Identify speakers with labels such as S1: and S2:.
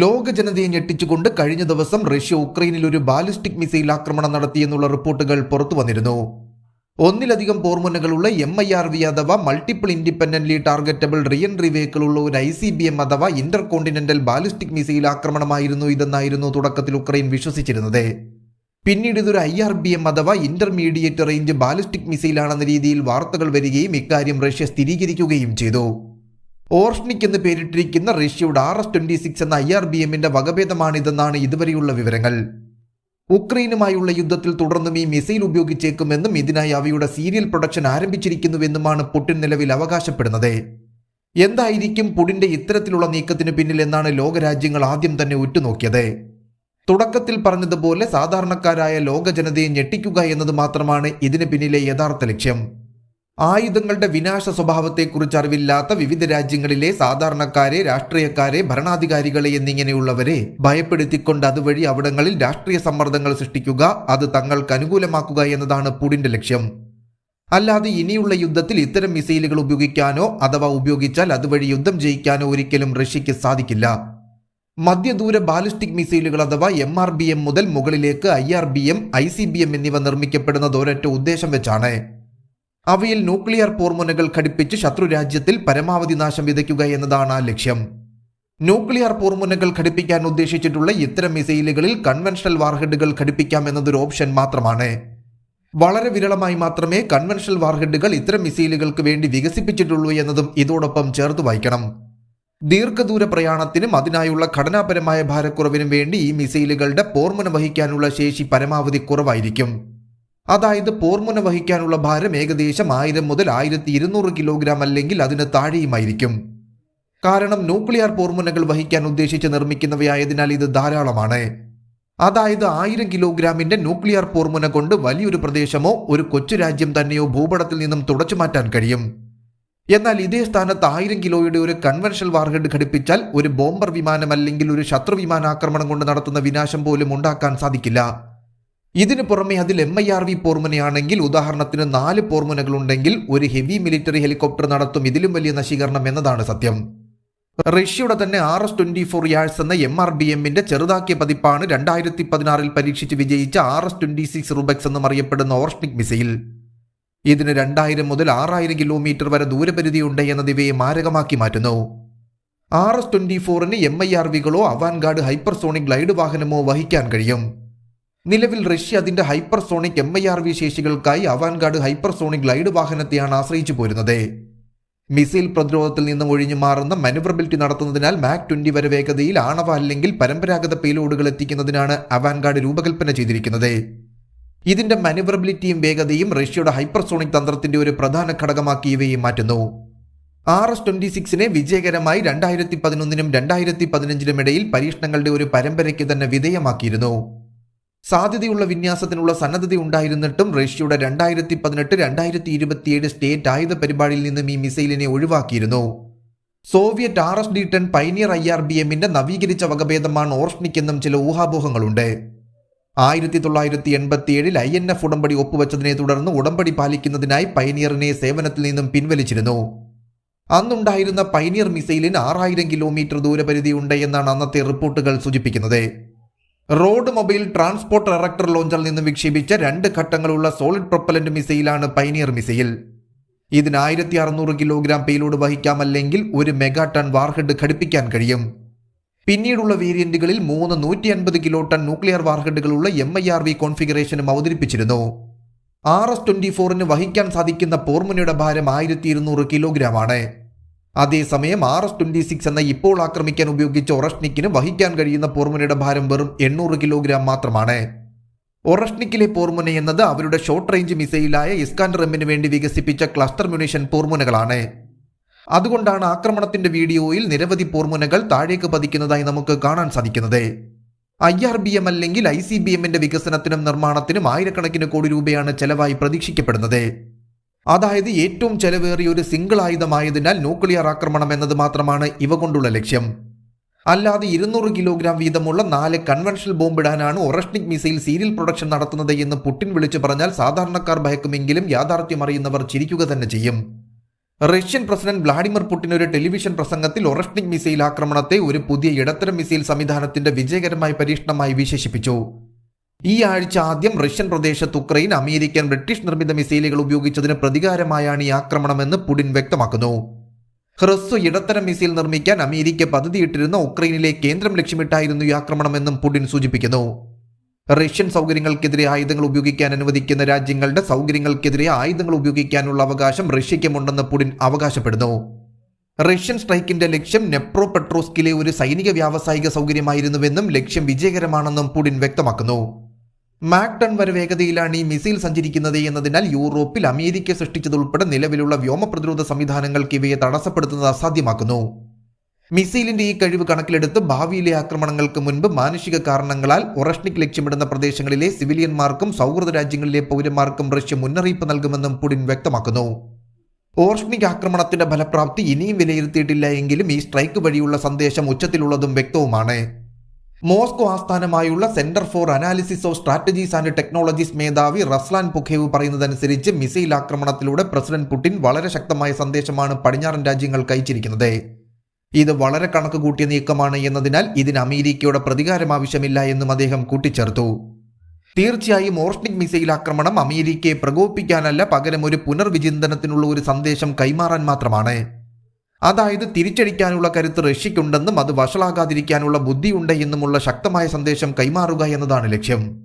S1: ലോക ജനതയെ ഞെട്ടിച്ചുകൊണ്ട് കഴിഞ്ഞ ദിവസം റഷ്യ ഉക്രൈനിൽ ഒരു ബാലിസ്റ്റിക് മിസൈൽ ആക്രമണം നടത്തിയെന്നുള്ള റിപ്പോർട്ടുകൾ പുറത്തു വന്നിരുന്നു. ഒന്നിലധികം പോർമുനകളുള്ള എം ഐ ആർ വി അഥവാ multiple independently targetable reentry vehicle ഉള്ള ഒരു ഐ സി ബി എം അഥവാ ഇന്റർ കോണ്ടിനെന്റൽ ബാലിസ്റ്റിക് മിസൈൽ ആക്രമണമായിരുന്നു ഇതെന്നായിരുന്നു തുടക്കത്തിൽ ഉക്രൈൻ വിശ്വസിച്ചിരുന്നത്. പിന്നീട് ഇതൊരു ഐ ആർ ബി എം അഥവാ ഇന്റർമീഡിയറ്റ് റേഞ്ച് ബാലിസ്റ്റിക് മിസൈലാണെന്ന രീതിയിൽ വാർത്തകൾ വരികയും ഇക്കാര്യം റഷ്യ സ്ഥിരീകരിക്കുകയും ചെയ്തു. ഓർഷ്നിക് എന്ന് പേരിട്ടിരിക്കുന്ന റഷ്യയുടെ ആർ എസ് ട്വന്റി സിക്സ് എന്ന ഐ ആർ ബി എമ്മിന്റെ വകഭേദമാണിതെന്നാണ് ഇതുവരെയുള്ള വിവരങ്ങൾ. ഉക്രൈനുമായുള്ള യുദ്ധത്തിൽ തുടർന്നും ഈ മിസൈൽ ഉപയോഗിച്ചേക്കുമെന്നും ഇതിനായി അവയുടെ സീരിയൽ പ്രൊഡക്ഷൻ ആരംഭിച്ചിരിക്കുന്നുവെന്നുമാണ് പുടിൻ നിലവിൽ അവകാശപ്പെടുന്നത്. എന്തായിരിക്കും പുടിന്റെ ഇത്തരത്തിലുള്ള നീക്കത്തിന് പിന്നിൽ എന്നാണ് ലോകരാജ്യങ്ങൾ ആദ്യം തന്നെ ഉറ്റുനോക്കിയത്. തുടക്കത്തിൽ പറഞ്ഞതുപോലെ സാധാരണക്കാരായ ലോക ജനതയെ ഞെട്ടിക്കുക എന്നത് മാത്രമാണ് ഇതിന് പിന്നിലെ യഥാർത്ഥ ലക്ഷ്യം. ആയുധങ്ങളുടെ വിനാശ സ്വഭാവത്തെക്കുറിച്ച് അറിവില്ലാത്ത വിവിധ രാജ്യങ്ങളിലെ സാധാരണക്കാരെ രാഷ്ട്രീയക്കാരെ ഭരണാധികാരികളെ എന്നിങ്ങനെയുള്ളവരെ ഭയപ്പെടുത്തിക്കൊണ്ട് അതുവഴി അവിടങ്ങളിൽ രാഷ്ട്രീയ സമ്മർദ്ദങ്ങൾ സൃഷ്ടിക്കുക അത് തങ്ങൾക്ക് അനുകൂലമാക്കുക എന്നതാണ് പുടിന്റെ ലക്ഷ്യം. അല്ലാതെ ഇനിയുള്ള യുദ്ധത്തിൽ ഇത്തരം മിസൈലുകൾ ഉപയോഗിക്കാനോ അഥവാ ഉപയോഗിച്ചാൽ അതുവഴി യുദ്ധം ജയിക്കാനോ ഒരിക്കലും റഷ്യയ്ക്ക് സാധിക്കില്ല. മധ്യദൂര ബാലിസ്റ്റിക് മിസൈലുകൾ അഥവാ എം ആർ ബി എം മുതൽ മുകളിലേക്ക് I R B M I C B M എന്നിവ നിർമ്മിക്കപ്പെടുന്നത് ഒരൊറ്റ ഉദ്ദേശം വെച്ചാണ്. അവയിൽ ന്യൂക്ലിയർ പോർമുനകൾ ഘടിപ്പിച്ച് ശത്രു രാജ്യത്തിൽ പരമാവധി നാശം വിതയ്ക്കുക എന്നതാണ് ലക്ഷ്യം. ന്യൂക്ലിയർ പോർമുനകൾ ഘടിപ്പിക്കാൻ ഉദ്ദേശിച്ചിട്ടുള്ള ഇത്തരം മിസൈലുകളിൽ കൺവെൻഷണൽ വാർഹെഡുകൾ ഘടിപ്പിക്കാം എന്നതൊരു ഓപ്ഷൻ മാത്രമാണ്. വളരെ വിരളമായി മാത്രമേ കൺവെൻഷണൽ വാർഹെഡുകൾ ഇത്തരം മിസൈലുകൾക്ക് വേണ്ടി വികസിപ്പിച്ചിട്ടുള്ളൂ എന്നതും ഇതോടൊപ്പം ചേർത്ത് വായിക്കണം. ദീർഘദൂര പ്രയാണത്തിനും അതിനായുള്ള ഘടനാപരമായ ഭാരക്കുറവിനും വേണ്ടി ഈ മിസൈലുകളുടെ പോർമുന വഹിക്കാനുള്ള ശേഷി പരമാവധി കുറവായിരിക്കും. അതായത് പോർമുന വഹിക്കാനുള്ള ഭാരം ഏകദേശം ആയിരം മുതൽ ആയിരത്തി ഇരുന്നൂറ് കിലോഗ്രാം അല്ലെങ്കിൽ അതിന് താഴെയുമായിരിക്കും. കാരണം ന്യൂക്ലിയർ പോർമുനകൾ വഹിക്കാൻ ഉദ്ദേശിച്ച് നിർമ്മിക്കുന്നവയായതിനാൽ ഇത് ധാരാളമാണ്. അതായത് ആയിരം കിലോഗ്രാമിന്റെ ന്യൂക്ലിയർ പോർമുന കൊണ്ട് വലിയൊരു പ്രദേശമോ ഒരു കൊച്ചു രാജ്യം തന്നെയോ ഭൂപടത്തിൽ നിന്നും തുടച്ചു മാറ്റാൻ കഴിയും. എന്നാൽ ഇതേ സ്ഥാനത്ത് ആയിരം കിലോയുടെ ഒരു കൺവെൻഷണൽ വാർഹെഡ് ഘടിപ്പിച്ചാൽ ഒരു ബോംബർ വിമാനം അല്ലെങ്കിൽ ഒരു ശത്രു വിമാനാക്രമണം കൊണ്ട് നടത്തുന്ന വിനാശം പോലും ഉണ്ടാക്കാൻ സാധിക്കില്ല. ഇതിനു പുറമെ അതിൽ എം ഐ ആർ വി പോർമുനയാണെങ്കിൽ ഉദാഹരണത്തിന് നാല് പോർമുനകളുണ്ടെങ്കിൽ ഒരു ഹെവി മിലിറ്ററി ഹെലികോപ്റ്റർ നടത്തും. ഇതിലും വലിയ നശീകരണം എന്നതാണ് സത്യം. റഷ്യയുടെ തന്നെ R S twenty four Yars എന്ന എം ആർ ബി എമ്മിന്റെ ചെറുതാക്കിയ പതിപ്പാണ് രണ്ടായിരത്തി പതിനാറിൽ പരീക്ഷിച്ച് വിജയിച്ച R S twenty six Rubezh എന്നും അറിയപ്പെടുന്ന ഓർഷ്നിക് മിസൈൽ. ഇതിന് രണ്ടായിരം മുതൽ ആറായിരം കിലോമീറ്റർ വരെ ദൂരപരിധിയുണ്ട് എന്നത് ഇവയെ മാരകമാക്കി മാറ്റുന്നു. ആർ എസ് ട്വന്റി ഫോറിന് എം ഐ ആർ വികളോ അവാൻഗാർഡ് ഹൈപ്പർസോണിക് ഗ്ലൈഡ് വാഹനമോ വഹിക്കാൻ കഴിയും. നിലവിൽ റഷ്യ അതിന്റെ hypersonic M I R V ശേഷികൾക്കായി Avangard hypersonic glide വാഹനത്തെയാണ് ആശ്രയിച്ചു പോരുന്നത്. മിസൈൽ പ്രതിരോധത്തിൽ നിന്നും ഒഴിഞ്ഞു മാറുന്ന മനുവറബിലിറ്റി നടത്തുന്നതിനാൽ മാക് ട്വന്റി വരെ വേഗതയിൽ ആണവ അല്ലെങ്കിൽ പരമ്പരാഗത പേലോഡുകൾ എത്തിക്കുന്നതിനാണ് അവാൻഗാർഡ് രൂപകൽപ്പന ചെയ്തിരിക്കുന്നത്. ഇതിന്റെ മനുവറബിലിറ്റിയും വേഗതയും റഷ്യയുടെ ഹൈപ്പർസോണിക് തന്ത്രത്തിന്റെ ഒരു പ്രധാന ഘടകമാക്കി ഇവയെ മാറ്റുന്നു. ആർ എസ് ട്വന്റി സിക്സിനെ വിജയകരമായി രണ്ടായിരത്തി പതിനൊന്നിനും രണ്ടായിരത്തി പതിനഞ്ചിനും ഇടയിൽ പരീക്ഷണങ്ങളുടെ ഒരു പരമ്പരയ്ക്ക് തന്നെ വിധേയമാക്കിയിരുന്നു. സാധ്യതയുള്ള വിന്യാസത്തിനുള്ള സന്നദ്ധത ഉണ്ടായിരുന്നിട്ടും റഷ്യയുടെ രണ്ടായിരത്തി പതിനെട്ട് രണ്ടായിരത്തി ഇരുപത്തിയേഴ് സ്റ്റേറ്റ് ആയുധ പരിപാടിയിൽ നിന്നും ഈ മിസൈലിനെ ഒഴിവാക്കിയിരുന്നു. Soviet R S D ten Pioneer I R B എമ്മിന്റെ നവീകരിച്ച വകഭേദമാണ് ഓർഷ്ണിക് എന്നും ചില ഊഹാപോഹങ്ങളുണ്ട്. ആയിരത്തി തൊള്ളായിരത്തി എൺപത്തിയേഴിൽ ഐ എൻ എഫ് ഉടമ്പടി ഒപ്പുവെച്ചതിനെ തുടർന്ന് ഉടമ്പടി പാലിക്കുന്നതിനായി പൈനിയറിനെ സേവനത്തിൽ നിന്നും പിൻവലിച്ചിരുന്നു. അന്നുണ്ടായിരുന്ന പൈനിയർ മിസൈലിന് ആറായിരം കിലോമീറ്റർ ദൂരപരിധിയുണ്ട് എന്നാണ് അന്നത്തെ റിപ്പോർട്ടുകൾ സൂചിപ്പിക്കുന്നത്. റോഡ് മൊബൈൽ ട്രാൻസ്പോർട്ട് ഡയറക്ടർ ലോഞ്ചറിൽ നിന്ന് വിക്ഷേപിച്ച രണ്ട് ഘട്ടങ്ങളുള്ള സോളിഡ് പ്രൊപ്പലന്റ് മിസൈലാണ് പൈനിയർ മിസൈൽ. ഇതിന് ആയിരത്തി അറുന്നൂറ് കിലോഗ്രാം പേലോഡ് വഹിക്കാമല്ലെങ്കിൽ ഒരു മെഗാ ടൺ വാർഹെഡ് ഘടിപ്പിക്കാൻ കഴിയും. പിന്നീടുള്ള വേരിയന്റുകളിൽ മൂന്ന് നൂറ്റി അൻപത് കിലോ ടൺ ന്യൂക്ലിയർ വാർഹെഡുകളുള്ള എം ഐ ആർ വി കോൺഫിഗറേഷനും അവതരിപ്പിച്ചിരുന്നു. ആർ എസ് ട്വന്റി ഫോറിന് വഹിക്കാൻ സാധിക്കുന്ന പോർമുനയുടെ ഭാരം ആയിരത്തി ഇരുന്നൂറ് കിലോഗ്രാം ആണ് അതേസമയം ആർ എസ് ട്വന്റി സിക്സ് എന്ന ഇപ്പോൾ ആക്രമിക്കാൻ ഉപയോഗിച്ച ഒറഷ്നിക്കിന് വഹിക്കാൻ കഴിയുന്ന പോർമുനയുടെ ഭാരം വെറും എണ്ണൂറ് കിലോഗ്രാം മാത്രമാണ്. ഒറഷ്നിക്കിലെ പോർമുന എന്നത് അവരുടെ ഷോർട്ട് റേഞ്ച് മിസൈലായ ഇസ്കാൻഡർ എമ്മിന് വേണ്ടി വികസിപ്പിച്ച ക്ലസ്റ്റർ മ്യൂണിഷൻ പോർമുനകളാണ്. അതുകൊണ്ടാണ് ആക്രമണത്തിന്റെ വീഡിയോയിൽ നിരവധി പോർമുനകൾ താഴേക്ക് പതിക്കുന്നതായി നമുക്ക് കാണാൻ സാധിക്കുന്നത്. ഐ ആർ ബി എം അല്ലെങ്കിൽ ഐ സി ബി എമ്മിന്റെ വികസനത്തിനും നിർമ്മാണത്തിനും ആയിരക്കണക്കിന് കോടി രൂപയാണ് ചെലവായി പ്രതീക്ഷിക്കപ്പെടുന്നത്. അതായത് ഏറ്റവും ചെലവേറിയ ഒരു സിംഗിൾ ആയുധമായതിനാൽ ന്യൂക്ലിയർ ആക്രമണം എന്നത് മാത്രമാണ് ഇവ കൊണ്ടുള്ള ലക്ഷ്യം. അല്ലാതെ ഇരുന്നൂറ് കിലോഗ്രാം വീതമുള്ള നാല് കൺവെൻഷണൽ ബോംബിടാനാണ് ഒറഷ്നിക് മിസൈൽ സീരിയൽ പ്രൊഡക്ഷൻ നടത്തുന്നത് എന്ന് പുടിൻ വിളിച്ചു പറഞ്ഞാൽ സാധാരണക്കാർ ഭയക്കുമെങ്കിലും യാഥാർത്ഥ്യം അറിയുന്നവർ ചിരിക്കുക തന്നെ ചെയ്യും. റഷ്യൻ പ്രസിഡന്റ് വ്ളാഡിമിർ പുടിൻ ഒരു ടെലിവിഷൻ പ്രസംഗത്തിൽ ഒറഷ്നിക് മിസൈൽ ആക്രമണത്തെ ഒരു പുതിയ ഇടത്തരം മിസൈൽ സംവിധാനത്തിന്റെ വിജയകരമായ പരീക്ഷണമായി വിശേഷിപ്പിച്ചു. ഈ ആഴ്ച ആദ്യം റഷ്യൻ പ്രദേശത്ത് ഉക്രൈൻ അമേരിക്കൻ ബ്രിട്ടീഷ് നിർമ്മിത മിസൈലുകൾ ഉപയോഗിച്ചതിന് പ്രതികാരമായാണ് ഈ ആക്രമണമെന്ന് പുടിൻ വ്യക്തമാക്കുന്നു. ഹ്രസ്വ ഇടത്തരം മിസൈൽ നിർമ്മിക്കാൻ അമേരിക്ക പദ്ധതിയിട്ടിരുന്ന ഉക്രൈനിലെ കേന്ദ്രം ലക്ഷ്യമിട്ടായിരുന്നു ഈ ആക്രമണമെന്നും പുടിൻ സൂചിപ്പിക്കുന്നു. റഷ്യൻ സൗകര്യങ്ങൾക്കെതിരെ ആയുധങ്ങൾ ഉപയോഗിക്കാൻ അനുവദിക്കുന്ന രാജ്യങ്ങളുടെ സൗകര്യങ്ങൾക്കെതിരെ ആയുധങ്ങൾ ഉപയോഗിക്കാനുള്ള അവകാശം റഷ്യയ്ക്കുമുണ്ടെന്ന് പുടിൻ അവകാശപ്പെടുന്നു. റഷ്യൻ സ്ട്രൈക്കിന്റെ ലക്ഷ്യം നെപ്രോ പെട്രോസ്കിലെ ഒരു സൈനിക വ്യാവസായിക സൗകര്യമായിരുന്നുവെന്നും ലക്ഷ്യം വിജയകരമാണെന്നും പുടിൻ വ്യക്തമാക്കുന്നു. മാക് ടൺ വരെ വേഗതയിലാണ് ഈ മിസൈൽ സഞ്ചരിക്കുന്നത് എന്നതിനാൽ യൂറോപ്പിൽ അമേരിക്ക സൃഷ്ടിച്ചതുൾപ്പെടെ നിലവിലുള്ള വ്യോമ പ്രതിരോധ സംവിധാനങ്ങൾക്ക് ഇവയെ തടസ്സപ്പെടുത്തുന്നത് അസാധ്യമാക്കുന്നു. മിസൈലിന്റെ ഈ കഴിവ് കണക്കിലെടുത്ത് ഭാവിയിലെ ആക്രമണങ്ങൾക്ക് മുൻപ് മാനുഷിക കാരണങ്ങളാൽ ഒറഷ്നിക് ലക്ഷ്യമിടുന്ന പ്രദേശങ്ങളിലെ സിവിലിയന്മാർക്കും സൗഹൃദ രാജ്യങ്ങളിലെ പൗരന്മാർക്കും റഷ്യ മുന്നറിയിപ്പ് നൽകുമെന്നും പുടിൻ വ്യക്തമാക്കുന്നു. ഓർഷ്നിക് ആക്രമണത്തിന്റെ ഫലപ്രാപ്തി ഇനിയും വിലയിരുത്തിയിട്ടില്ല എങ്കിലും ഈ സ്ട്രൈക്ക് വഴിയുള്ള സന്ദേശം ഉച്ചത്തിലുള്ളതും വ്യക്തവുമാണ്. മോസ്കോ ആസ്ഥാനമായുള്ള centre for analysis of strategies and technologies മേധാവി റസ്ലാൻ പുഖേവ് പറയുന്നതനുസരിച്ച് മിസൈൽ ആക്രമണത്തിലൂടെ പ്രസിഡന്റ് പുടിൻ വളരെ ശക്തമായ സന്ദേശമാണ് പടിഞ്ഞാറൻ രാജ്യങ്ങൾക്ക് അയച്ചിരിക്കുന്നത് ഇത് വളരെ കണക്ക് കൂട്ടിയ നീക്കമാണ് എന്നതിനാൽ ഇതിന് അമേരിക്കയുടെ പ്രതികാരം ആവശ്യമില്ല എന്നും അദ്ദേഹം കൂട്ടിച്ചേർത്തു. തീർച്ചയായും ഓർഷ്ണിക് മിസൈൽ ആക്രമണം അമേരിക്കയെ പ്രകോപിപ്പിക്കാനല്ല പകരം ഒരു പുനർവിചിന്തനത്തിനുള്ള ഒരു സന്ദേശം കൈമാറാൻ മാത്രമാണ്. അതായത് തിരിച്ചടിക്കാനുള്ള കരുത്ത് റഷ്യയ്ക്കുണ്ടെന്നും അത് വഷളാകാതിരിക്കാനുള്ള ബുദ്ധിയുണ്ട് എന്നുമുള്ള ശക്തമായ സന്ദേശം കൈമാറുക എന്നതാണ് ലക്ഷ്യം.